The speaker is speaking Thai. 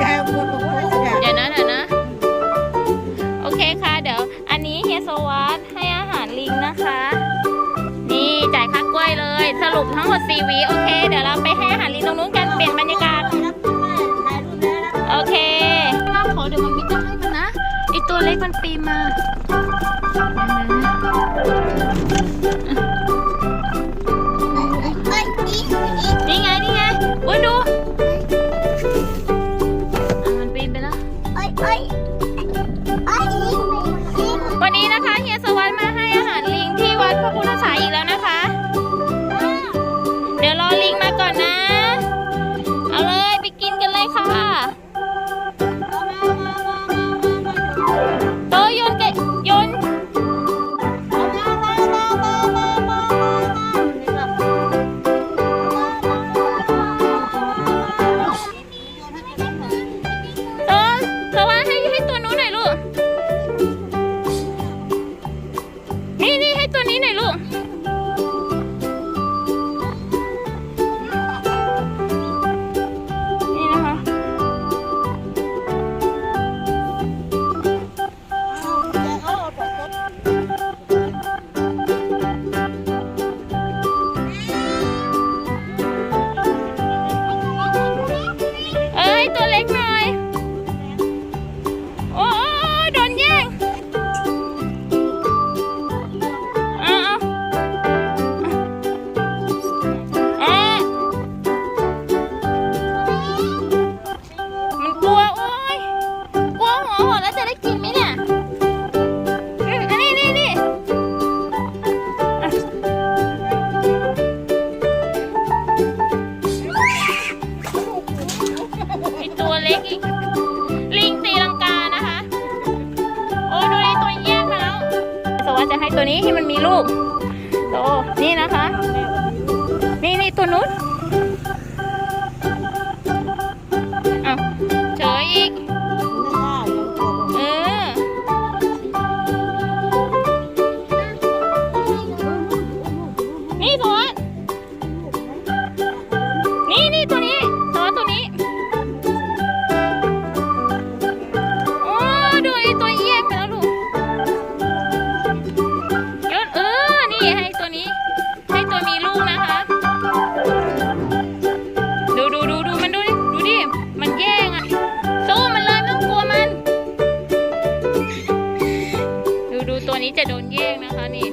จะตกใจกลัวตกใจเดี๋ยวนะเดี๋ยวนะ โอเคค่ะ เดี๋ยว อันนี้เฮียสวัสดให้อาหารลิงนะคะ นี่จ่ายค่ากล้วยเลย สรุปทั้งหมด4หวีโอเค เดี๋ยวเราไปให้อาหารลิงตรงนู้นกันเปลี่ยนบรรยากาศโอเคมาขอเดี๋ยวมันมิจะให้มันนะไอตัวเล็กมันปีนมา วัสดิ์จะให้ตัวนี้ที่มันมีลูกโตนี่นะคะ นี่นี่ตัวนู้น นะคะนี่